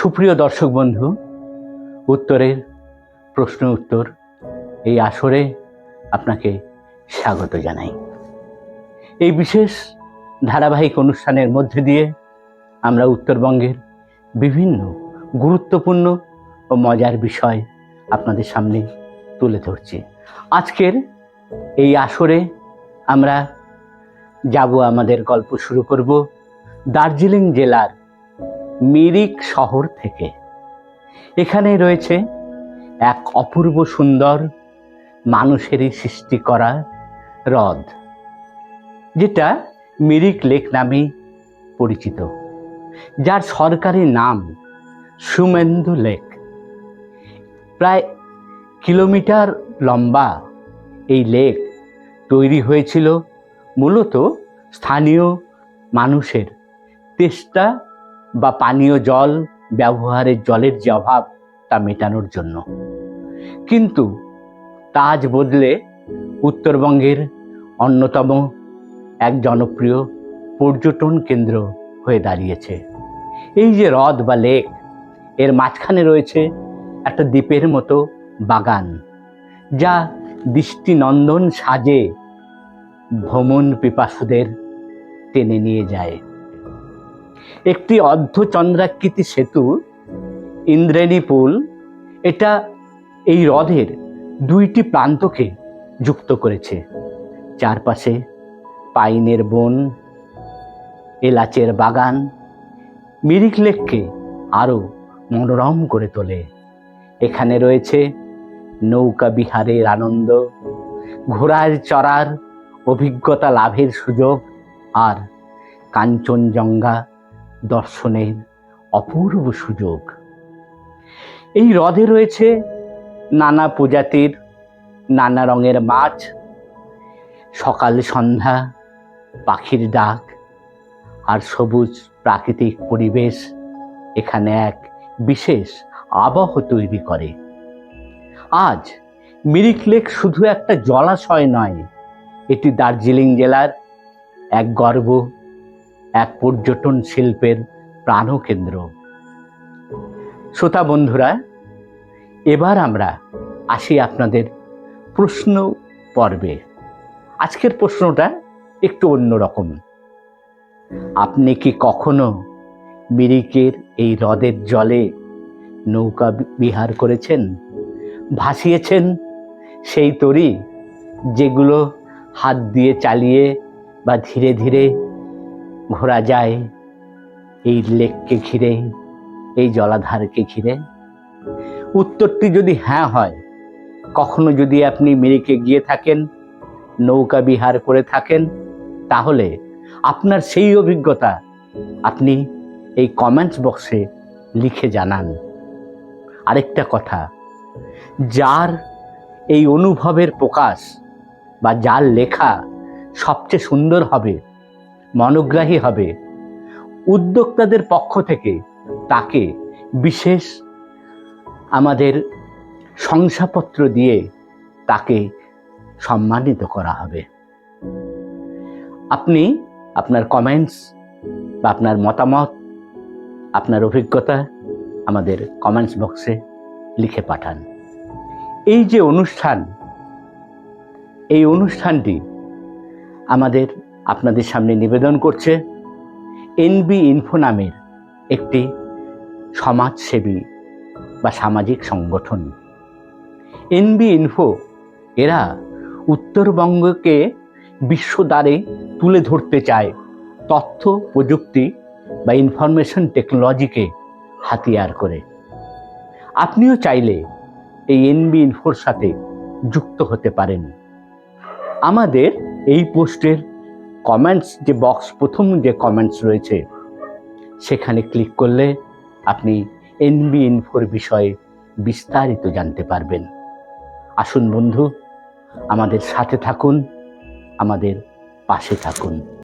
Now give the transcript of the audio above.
সুপ্রিয় দর্শক বন্ধু, উত্তরের প্রশ্ন উত্তর এই আসরে আপনাকে স্বাগত জানাই। এই বিশেষ ধারাবাহিক অনুষ্ঠানের মধ্যে দিয়ে আমরা উত্তরবঙ্গের বিভিন্ন গুরুত্বপূর্ণ ও মজার বিষয় আপনাদের সামনে তুলে ধরছি। আজকের এই আসরে আমরা যাব, আমাদের গল্প শুরু করব দার্জিলিং জেলার মিরিক শহর থেকে। এখানে রয়েছে এক অপূর্ব সুন্দর মানুষেরই সৃষ্টি করা হ্রদ, যেটা মিরিক লেক নামেই পরিচিত, যার সরকারি নাম সুমেন্দু লেক। প্রায় কিলোমিটার লম্বা এই লেক তৈরি হয়েছিল মূলত স্থানীয় মানুষের তেষ্টা বা পানীয় জল ব্যবহারের জলের যে অভাব তা মেটানোর জন্য। কিন্তু তা আজ বদলে উত্তরবঙ্গের অন্যতম এক জনপ্রিয় পর্যটন কেন্দ্র হয়ে দাঁড়িয়েছে। এই যে হ্রদ বা লেক, এর মাঝখানে রয়েছে একটা দ্বীপের মতো বাগান, যা দৃষ্টিনন্দন সাজে ভ্রমণ পিপাসুদের টেনে নিয়ে যায়। একটি অর্ধচন্দ্রাকৃতি সেতু, ইন্দ্রেণী পুল, এটা এই হ্রদের দুইটি প্রান্তকে যুক্ত করেছে। চারপাশে পাইনের বন, এলাচের বাগান, মিরিক লেককে আরও মনোরম করে তোলে। এখানে রয়েছে নৌকা বিহারের আনন্দ, ঘোড়ার চড়ার অভিজ্ঞতা লাভের সুযোগ আর কাঞ্চনজঙ্ঘা দর্শনের অপূর্ব সুযোগ। এই হ্রদে রয়েছে নানা প্রজাতির নানা রঙের মাছ, সকাল সন্ধ্যা, পাখির ডাক আর সবুজ প্রাকৃতিক পরিবেশ এখানে এক বিশেষ আবহ তৈরি করে। আজ মিরিক লেক শুধু একটা জলাশয় নয়, এটি দার্জিলিং জেলার এক গর্ব এক পর্যটন শিল্পের প্রাণকেন্দ্র। শ্রোতা বন্ধুরা, এবার আমরা আসি আপনাদের প্রশ্ন পর্বে। আজকের প্রশ্নটা একটু অন্যরকম আপনি কি কখনো মিরিকের এই হ্রদের জলে নৌকা বিহার করেছেন? ভাসিয়েছেন সেই তরি যেগুলো হাত দিয়ে চালিয়ে বা ধীরে ধীরে ঘোরা যায়, এই লেককে ঘিরে, এই জলাধারকে ঘিরে। উত্তরটি যদি হ্যাঁ হয়, কখনো যদি আপনি মিরিকে গিয়ে থাকেন, নৌকা বিহার করে থাকেন, তাহলে আপনার সেই অভিজ্ঞতা আপনি এই কমেন্টস বক্সে লিখে জানান। আরেকটা কথা, যার এই অনুভবের প্রকাশ বা যার লেখা সবচেয়ে সুন্দর হবে মনোগ্রাহী হবে। উদ্যোক্তাদের পক্ষ থেকে তাকে বিশেষ আমাদের শংসাপত্র দিয়ে তাকে সম্মানিত করা হবে। আপনি আপনার কমেন্টস বা আপনার মতামত, আপনার অভিজ্ঞতা আমাদের কমেন্টস বক্সে লিখে পাঠান। এই যে অনুষ্ঠান, এই অনুষ্ঠানটি আমাদের আপনাদের সামনে নিবেদন করছে এনবি ইনফো নামের একটি সমাজসেবী বা সামাজিক সংগঠন। এনবি ইনফো এরা উত্তরবঙ্গকে বিশ্ব দ্বারে তুলে ধরতে চায় তথ্য, প্রযুক্তি বা ইনফরমেশন টেকনোলজিকে হাতিয়ার করে। আপনিও চাইলে এই এনবি ইনফোর সাথে যুক্ত হতে পারেন। আমাদের এই পোস্টের কমেন্টস যে বক্স প্রথম যে কমেন্টস রয়েছে, সেখানে ক্লিক করলে আপনি এনবি ইনফোর বিষয়ে বিস্তারিত জানতে পারবেন। আসুন বন্ধু, আমাদের সাথে থাকুন, আমাদের পাশে থাকুন।